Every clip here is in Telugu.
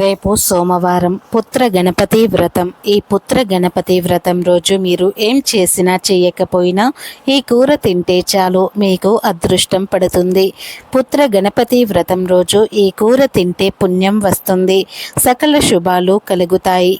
రేపు సోమవారం పుత్ర గణపతి వ్రతం. ఈ పుత్ర గణపతి వ్రతం రోజు మీరు ఏం చేసినా చేయకపోయినా ఈ కూర తింటే చాలు మీకు అదృష్టం పడుతుంది. పుత్ర గణపతి వ్రతం రోజు ఈ కూర తింటే పుణ్యం వస్తుంది. సకల శుభాలు కలుగుతాయి.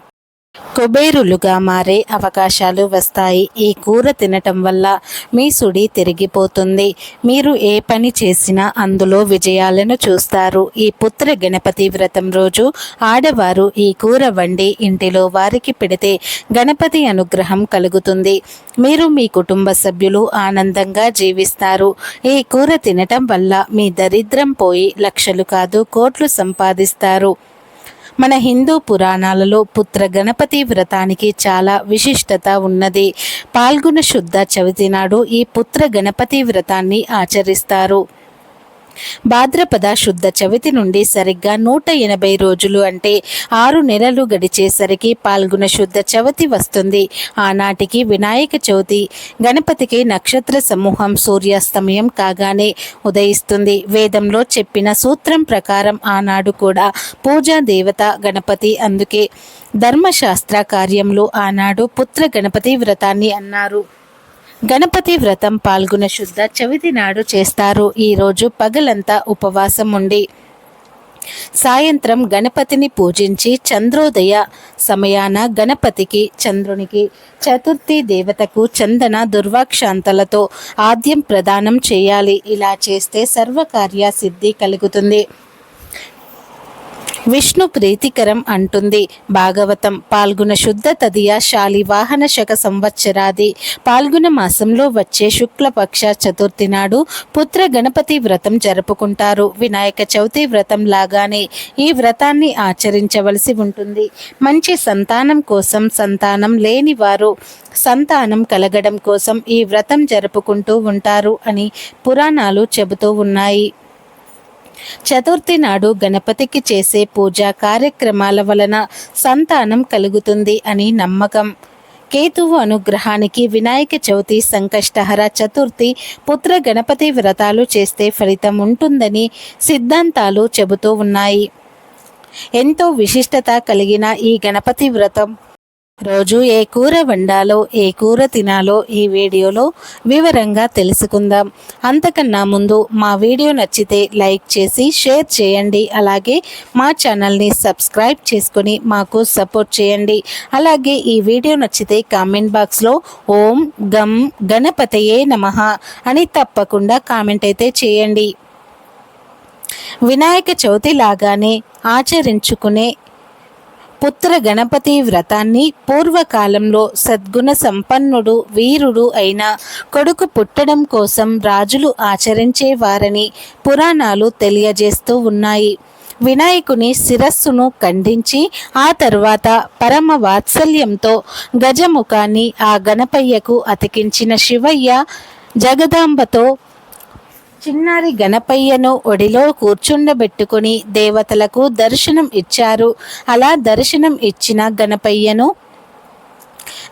కుబేరులుగా మారే అవకాశాలు వస్తాయి. ఈ కూర తినటం వల్ల మీ సుడి తిరిగిపోతుంది. మీరు ఏ పని చేసినా అందులో విజయాలను చూస్తారు. ఈ పుత్ర గణపతి వ్రతం రోజు ఆడవారు ఈ కూర వండి ఇంటిలో వారికి పెడితే గణపతి అనుగ్రహం కలుగుతుంది. మీరు మీ కుటుంబ సభ్యులు ఆనందంగా జీవిస్తారు. ఈ కూర తినటం వల్ల మీ దరిద్రం పోయి లక్షలు కాదు కోట్లు సంపాదిస్తారు. మన హిందూ పురాణాలలో పుత్ర గణపతి వ్రతానికి చాలా విశిష్టత ఉన్నది. పాల్గొన శుద్ధ చవితి నాడు ఈ పుత్ర గణపతి వ్రతాన్ని ఆచరిస్తారు. భాద్రపద శుద్ధ చవితి నుండి సరిగ్గా నూట ఎనభై రోజులు అంటే ఆరు నెలలు గడిచేసరికి పాల్గొన శుద్ధ చవితి వస్తుంది. ఆనాటికి వినాయక చవితి గణపతికి నక్షత్ర సమూహం సూర్యాస్తమయం కాగానే ఉదయిస్తుంది. వేదంలో చెప్పిన సూత్రం ప్రకారం ఆనాడు కూడా పూజా దేవత గణపతి అందుకే ధర్మశాస్త్ర కార్యంలో ఆనాడు పుత్ర గణపతి వ్రతాన్ని అన్నారు. గణపతి వ్రతం పాల్గొన శుద్ధ చవితి నాడు చేస్తారు. ఈరోజు పగలంతా ఉపవాసం ఉండి సాయంత్రం గణపతిని పూజించి చంద్రోదయ సమయాన గణపతికి చంద్రునికి చతుర్థి దేవతకు చందన దుర్వాక్షాంతలతో ఆద్యం ప్రదానం చేయాలి. ఇలా చేస్తే సర్వకార్య సిద్ధి కలుగుతుంది. విష్ణు ప్రీతికరం అంటుంది. భాగవతం పాల్గొన శుద్ధ తదియ శాలివాహన శక సంవత్సరాది. పాల్గొన మాసంలో వచ్చే శుక్లపక్ష చతుర్థి నాడు పుత్ర గణపతి వ్రతం జరుపుకుంటారు. వినాయక చవితి వ్రతం లాగానే ఈ వ్రతాన్ని ఆచరించవలసి ఉంటుంది. మంచి సంతానం కోసం సంతానం లేని వారు సంతానం కలగడం కోసం ఈ వ్రతం జరుపుకుంటూ ఉంటారు అని పురాణాలు చెబుతూ ఉన్నాయి. చతుర్థి నాడు గణపతికి చేసే పూజా కార్యక్రమాల వలన సంతానం కలుగుతుంది అని నమ్మకం. కేతువు అనుగ్రహానికి వినాయక చవితి సంకష్టహర చతుర్థి పుత్ర గణపతి వ్రతాలు చేస్తే ఫలితం ఉంటుందని సిద్ధాంతాలు చెబుతూ ఉన్నాయి. ఎంతో విశిష్టత కలిగిన ఈ గణపతి వ్రతం రోజు ఏ కూర వండాలో ఏ కూర తినాలో ఈ వీడియోలో వివరంగా తెలుసుకుందాం. అంతకన్నా ముందు మా వీడియో నచ్చితే లైక్ చేసి షేర్ చేయండి. అలాగే మా ఛానల్ని సబ్స్క్రైబ్ చేసుకుని మాకు సపోర్ట్ చేయండి. అలాగే ఈ వీడియో నచ్చితే కామెంట్ బాక్స్లో ఓం గం గణపతయే నమ అని తప్పకుండా కామెంట్ అయితే చేయండి. వినాయక చవితి లాగానే ఆచరించుకునే పుత్ర గణపతి వ్రతాన్ని పూర్వకాలంలో సద్గుణ సంపన్నుడు వీరుడు అయిన కొడుకు పుట్టడం కోసం రాజులు ఆచరించేవారని పురాణాలు తెలియజేస్తూ ఉన్నాయి. వినాయకుని శిరస్సును ఖండించి ఆ తర్వాత పరమ వాత్సల్యంతో గజముఖాన్ని ఆ గణపయ్యకు అతికించిన శివయ్య జగదాంబతో చిన్నారి గణపయ్యను ఒడిలో కూర్చుండబెట్టుకుని దేవతలకు దర్శనం ఇచ్చారు. అలా దర్శనం ఇచ్చిన గణపయ్యను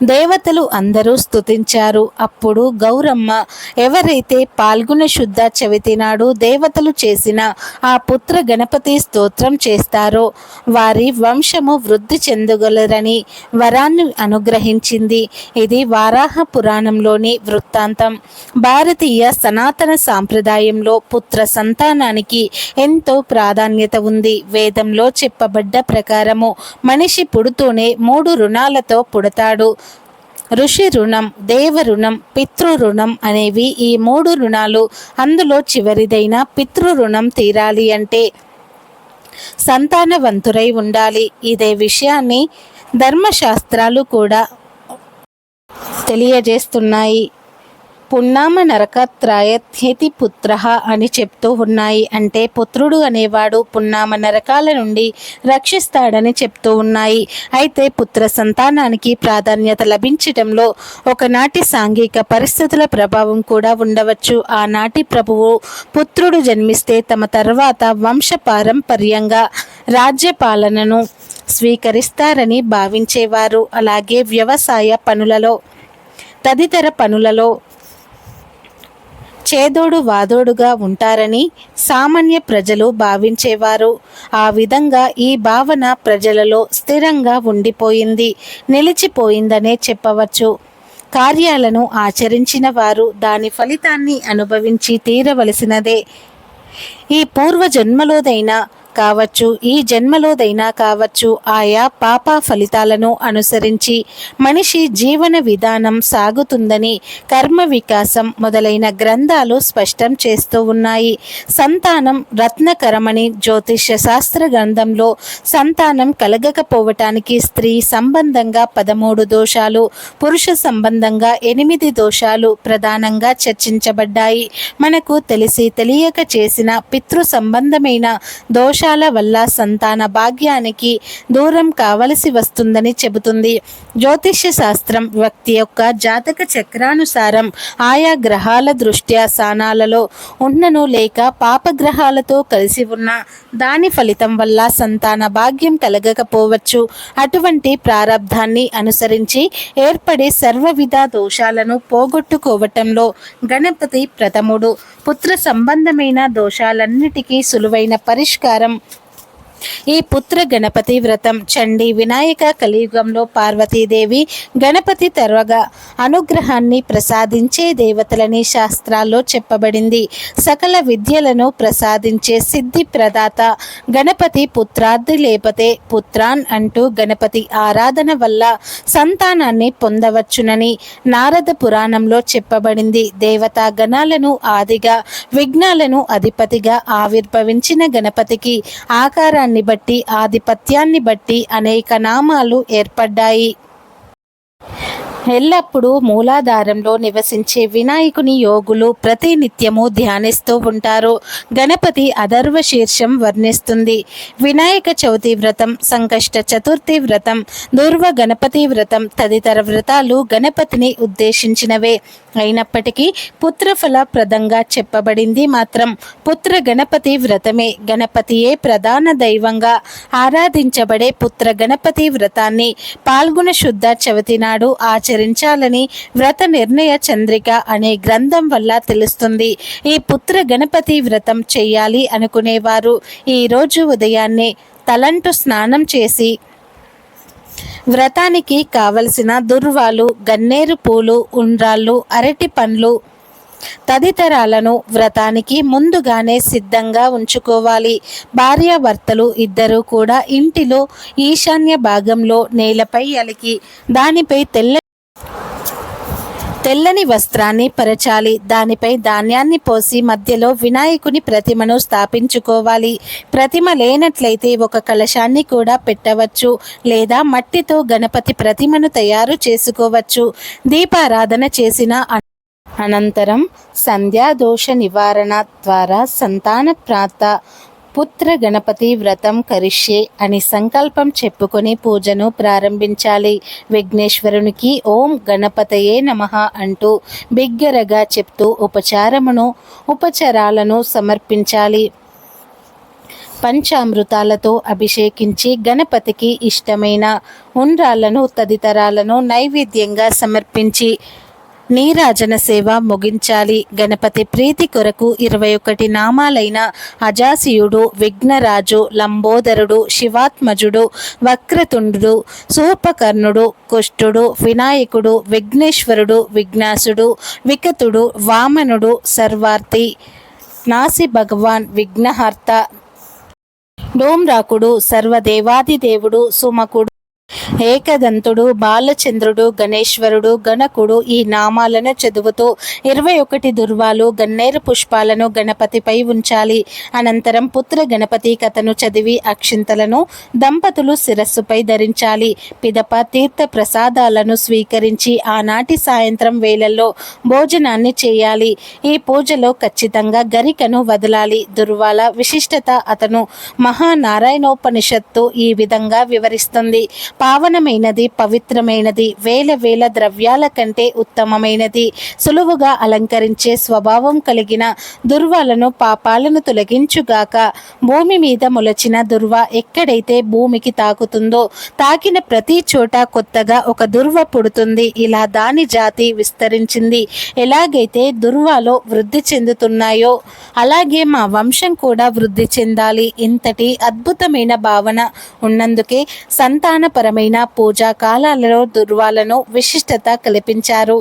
దేవతలు అందరూ స్తుతించారు. అప్పుడు గౌరమ్మ ఎవరైతే పాల్గొన శుద్ధ చవితి నాడు దేవతలు చేసిన ఆ పుత్ర గణపతి స్తోత్రం చేస్తారో వారి వంశము వృద్ధి చెందగలరని వరాన్ని అనుగ్రహించింది. ఇది వారాహ పురాణంలోని వృత్తాంతం. భారతీయ సనాతన సాంప్రదాయంలో పుత్ర సంతానానికి ఎంతో ప్రాధాన్యత ఉంది. వేదంలో చెప్పబడ్డ ప్రకారము మనిషి పుడుతూనే మూడు రుణాలతో పుడతాడు. ఋషి రుణం దేవ రుణం పితృ రుణం అనేవి ఈ మూడు రుణాలు అందులో చివరిదైన పితృ రుణం తీరాలి అంటే సంతానవంతురై ఉండాలి. ఇదే విషయాన్ని ధర్మశాస్త్రాలు కూడా తెలియజేస్తున్నాయి. పున్నామ నరకత్రాయథ్యతి పుత్ర అని చెప్తూ ఉన్నాయి. అంటే పుత్రుడు అనేవాడు పున్నామ నరకాల నుండి రక్షిస్తాడని చెప్తూ ఉన్నాయి. అయితే పుత్ర సంతానానికి ప్రాధాన్యత లభించడంలో ఒకనాటి సాంఘిక పరిస్థితుల ప్రభావం కూడా ఉండవచ్చు. ఆనాటి ప్రభువు పుత్రుడు జన్మిస్తే తమ తర్వాత వంశ పారంపర్యంగా రాజ్యపాలనను స్వీకరిస్తారని భావించేవారు. అలాగే వ్యవసాయ పనులలో తదితర పనులలో చేదోడు వాదోడుగా ఉంటారని సామాన్య ప్రజలు భావించేవారు. ఆ విధంగా ఈ భావన ప్రజలలో స్థిరంగా ఉండిపోయింది నిలిచిపోయిందనే చెప్పవచ్చు. కార్యాలను ఆచరించిన వారు దాని ఫలితాన్ని అనుభవించి తీరవలసినదే. ఈ పూర్వజన్మలోదైన కావచ్చు ఈ జన్మలోదైనా కావచ్చు ఆయా పాప ఫలితాలను అనుసరించి మనిషి జీవన విధానం సాగుతుందని కర్మ వికాసం మొదలైన గ్రంథాలు స్పష్టం చేస్తూ ఉన్నాయి. సంతానం రత్నకరమని జ్యోతిష్య శాస్త్ర గ్రంథంలో సంతానం కలగకపోవటానికి స్త్రీ సంబంధంగా పదమూడు దోషాలు పురుష సంబంధంగా ఎనిమిది దోషాలు ప్రధానంగా చర్చించబడ్డాయి. మనకు తెలిసి తెలియక చేసిన పితృ సంబంధమైన దోష దోషాల వల్ల సంతాన భాగ్యానికి దూరం కావలసి వస్తుందని చెబుతుంది. జ్యోతిష్య శాస్త్రం వ్యక్తి యొక్క జాతక చక్రానుసారం ఆయా గ్రహాల దృష్ట్యా స్థానాలలో ఉన్నను లేక పాపగ్రహాలతో కలిసి ఉన్న దాని ఫలితం వల్ల సంతాన భాగ్యం కలగకపోవచ్చు. అటువంటి ప్రారంధాన్ని అనుసరించి ఏర్పడే సర్వవిధ దోషాలను పోగొట్టుకోవటంలో గణపతి ప్రథముడు. పుత్ర సంబంధమైన దోషాలన్నిటికీ సులువైన పరిష్కారం warmth ఈ పుత్ర గణపతి వ్రతం చండీ వినాయక కలియుగంలో పార్వతీదేవి గణపతి తర్వగా అనుగ్రహాన్ని ప్రసాదించే దేవతలని శాస్త్రాల్లో చెప్పబడింది. సకల విద్యలను ప్రసాదించే సిద్ధి ప్రదాత గణపతి పుత్రార్థి లేపతే పుత్రాన్ అంటూ గణపతి ఆరాధన వల్ల సంతానాన్ని పొందవచ్చునని నారద పురాణంలో చెప్పబడింది. దేవతా గణాలను ఆదిగా విఘ్నాలను అధిపతిగా ఆవిర్భవించిన గణపతికి ఆకారాన్ని బట్టి ఆధిపత్యాన్ని బట్టి అనేక నామాలు ఏర్పడ్డాయి. ఎల్లప్పుడూ మూలాధారంలో నివసించే వినాయకుని యోగులు ప్రతినిత్యము ధ్యానిస్తూ ఉంటారు. గణపతి అధర్వ శీర్షం వర్ణిస్తుంది. వినాయక చవితి వ్రతం సంకష్ట చతుర్థి వ్రతం దుర్వ గణపతి వ్రతం తదితర వ్రతాలు గణపతిని ఉద్దేశించినవే. అయినప్పటికీ పుత్రఫల ప్రదంగా చెప్పబడింది మాత్రం పుత్ర గణపతి వ్రతమే. గణపతియే ప్రధాన దైవంగా ఆరాధించబడే పుత్ర గణపతి వ్రతాన్ని పాల్గొన శుద్ధ చవితి నాడు ఆచరించాలని వ్రత నిర్ణయ చంద్రిక అనే గ్రంథం వల్ల తెలుస్తుంది. ఈ పుత్ర గణపతి వ్రతం చేయాలి అనుకునేవారు. ఈరోజు ఉదయాన్నే తలంటు స్నానం చేసి వ్రతానికి కావలసిన దుర్వాలు గన్నేరు పూలు ఉండ్రాళ్ళు అరటి పండ్లు తదితరాలను వ్రతానికి ముందుగానే సిద్ధంగా ఉంచుకోవాలి. భార్యాభర్తలు ఇద్దరూ కూడా ఇంటిలో ఈశాన్య భాగంలో నేలపై అలికి దానిపై తెల్ల తెల్లని వస్త్రాన్ని పరచాలి. దానిపై ధాన్యాన్ని పోసి మధ్యలో వినాయకుని ప్రతిమను స్థాపించుకోవాలి. ప్రతిమ లేనట్లయితే ఒక కలశాన్ని కూడా పెట్టవచ్చు లేదా మట్టితో గణపతి ప్రతిమను తయారు చేసుకోవచ్చు. దీపారాధన చేసిన అనంతరం సంధ్యాదోష నివారణ ద్వారా సంతాన ప్రాత పుత్ర గణపతి వ్రతం కరిష్యే అని సంకల్పం చెప్పుకొని పూజను ప్రారంభించాలి. విఘ్నేశ్వరునికి ఓం గణపతయే నమ అంటూ బిగ్గరగా చెప్తూ ఉపచారమును ఉపచారాలను సమర్పించాలి. పంచామృతాలతో అభిషేకించి గణపతికి ఇష్టమైన ఉండ్రాలను తదితరాలను నైవేద్యంగా సమర్పించి నీరాజన సేవ ముగించాలి. గణపతి ప్రీతి కొరకు ఇరవై ఒకటి నామాలైన అజాసియుడు విఘ్నరాజు లంబోదరుడు శివాత్మజుడు వక్రతుండు సూపకర్ణుడు కుష్టుడు వినాయకుడు విఘ్నేశ్వరుడు విఘ్నాసుడు వికతుడు వామనుడు సర్వార్థి నాసి భగవాన్ విఘ్నహర్త డోమ్రాకుడు సర్వదేవాదిదేవుడు సుమకుడు ఏకదంతుడు బాలచంద్రుడు గణేశ్వరుడు గణకుడు ఈ నామాలను చదువుతూ ఇరవై ఒకటి దుర్వాలు గన్నేరు పుష్పాలను గణపతిపై ఉంచాలి. అనంతరం పుత్ర గణపతి కథను చదివి అక్షింతలను దంపతులు శిరస్సుపై ధరించాలి. పిదప తీర్థ ప్రసాదాలను స్వీకరించి ఆనాటి సాయంత్రం వేళల్లో భోజనాన్ని చేయాలి. ఈ పూజలో ఖచ్చితంగా గరికను వదలాలి. దుర్వాల విశిష్టత అతను మహానారాయణోపనిషత్తు ఈ విధంగా వివరిస్తుంది. పావనమైనది పవిత్రమైనది వేల వేల ద్రవ్యాల కంటే ఉత్తమమైనది. సులువుగా అలంకరించే స్వభావం కలిగిన దుర్వాలను పాపాలను తొలగించుగాక భూమి మీద మొలచిన దుర్వ ఎక్కడైతే భూమికి తాకుతుందో తాకిన ప్రతి చోట కొత్తగా ఒక దుర్వ పుడుతుంది. ఇలా దాని జాతి విస్తరించింది. ఎలాగైతే దుర్వాలో వృద్ధి చెందుతున్నాయో అలాగే మా వంశం కూడా వృద్ధి చెందాలి. ఇంతటి అద్భుతమైన భావన ఉన్నందుకే సంతాన సంతానపరమైన పూజా కాలాలలో దుర్వాలను విశిష్టత కల్పించారు.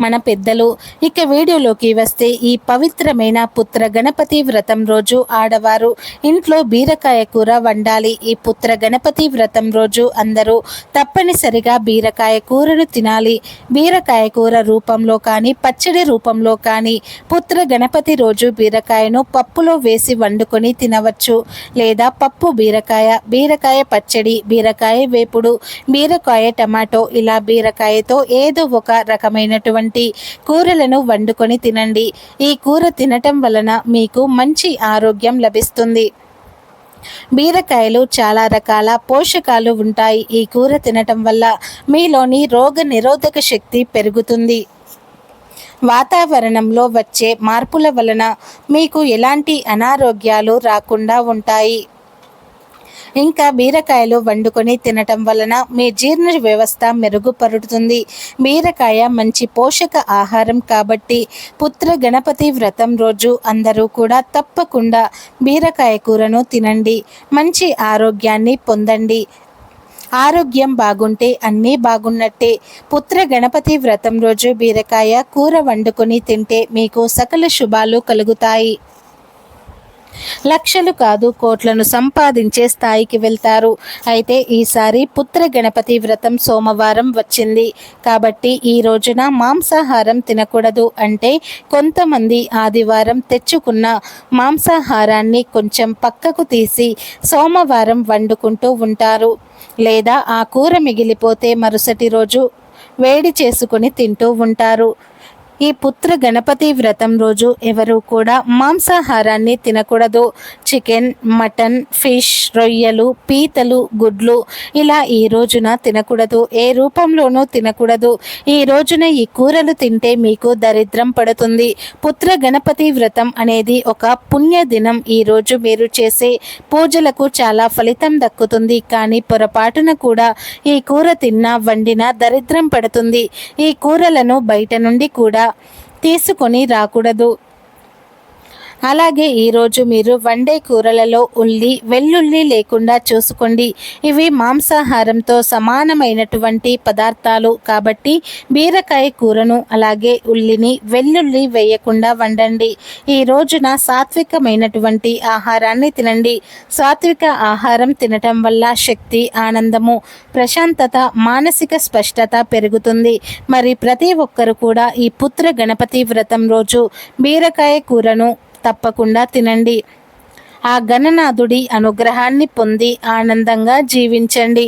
మన పెద్దలు ఇక వీడియోలోకి వస్తే ఈ పవిత్రమైన పుత్ర గణపతి వ్రతం రోజు ఆడవారు ఇంట్లో బీరకాయ కూర వండాలి. ఈ పుత్ర గణపతి వ్రతం రోజు అందరూ తప్పనిసరిగా బీరకాయ కూరను తినాలి. బీరకాయ కూర రూపంలో కానీ పచ్చడి రూపంలో కానీ పుత్ర గణపతి రోజు బీరకాయను పప్పులో వేసి వండుకొని తినవచ్చు. లేదా పప్పు బీరకాయ బీరకాయ పచ్చడి బీరకాయ వేపుడు బీరకాయ టమాటో ఇలా బీరకాయతో ఏదో ఒక రకమైన అయినటువంటి కూరలను వండుకొని తినండి. ఈ కూర తినటం వలన మీకు మంచి ఆరోగ్యం లభిస్తుంది. బీరకాయలు చాలా రకాల పోషకాలు ఉంటాయి. ఈ కూర తినటం వల్ల మీలోని రోగ నిరోధక శక్తి పెరుగుతుంది. వాతావరణంలో వచ్చే మార్పుల వలన మీకు ఎలాంటి అనారోగ్యాలు రాకుండా ఉంటాయి. ఇంకా బీరకాయలు వండుకొని తినటం వలన మీ జీర్ణ వ్యవస్థ మెరుగుపరుతుంది. బీరకాయ మంచి పోషక ఆహారం కాబట్టి పుత్ర గణపతి వ్రతం రోజు అందరూ కూడా తప్పకుండా బీరకాయ కూరను తినండి. మంచి ఆరోగ్యాన్ని పొందండి. ఆరోగ్యం బాగుంటే అన్నీ బాగున్నట్టే. పుత్ర గణపతి వ్రతం రోజు బీరకాయ కూర వండుకొని తింటే మీకు సకల శుభాలు కలుగుతాయి. లక్షలు కాదు కోట్లను సంపాదించే స్థాయికి వెళ్తారు. అయితే ఈసారి పుత్ర గణపతి వ్రతం సోమవారం వచ్చింది. కాబట్టి ఈ రోజున మాంసాహారం తినకూడదు అంటే కొంతమంది ఆదివారం తెచ్చుకున్న మాంసాహారాన్ని కొంచెం పక్కకు తీసి సోమవారం వండుకుంటూ ఉంటారు. లేదా ఆ కూర మిగిలిపోతే మరుసటి రోజు వేడి చేసుకుని తింటూ ఉంటారు. ఈ పుత్ర గణపతి వ్రతం రోజు ఎవరు కూడా మాంసాహారాన్ని తినకూడదు. చికెన్ మటన్ ఫిష్ రొయ్యలు పీతలు గుడ్లు ఇలా ఈ రోజున తినకూడదు. ఏ రూపంలోనూ తినకూడదు. ఈ రోజున ఈ కూరలు తింటే మీకు దరిద్రం పడుతుంది. పుత్ర గణపతి వ్రతం అనేది ఒక పుణ్య దినం. ఈ రోజు మీరు చేసే పూజలకు చాలా ఫలితం దక్కుతుంది. కానీ పొరపాటున కూడా ఈ కూర తిన్నా వండినా దరిద్రం పడుతుంది. ఈ కూరలను బయట నుండి కూడా తీసుకొని రాకూడదు. అలాగే ఈరోజు మీరు వండే కూరలలో ఉల్లి వెల్లుల్లి లేకుండా చూసుకోండి. ఇవి మాంసాహారంతో సమానమైనటువంటి పదార్థాలు కాబట్టి బీరకాయ కూరను అలాగే ఉల్లిని వెల్లుల్లి వేయకుండా వండండి. ఈ రోజున సాత్వికమైనటువంటి ఆహారాన్ని తినండి. సాత్విక ఆహారం తినటం వల్ల శక్తి ఆనందము ప్రశాంతత మానసిక స్పష్టత పెరుగుతుంది. మరి ప్రతి ఒక్కరు కూడా ఈ పుత్ర గణపతి వ్రతం రోజు బీరకాయ కూరను తప్పకుండా తినండి. ఆ గణనాథుడి అనుగ్రహాన్ని పొంది ఆనందంగా జీవించండి.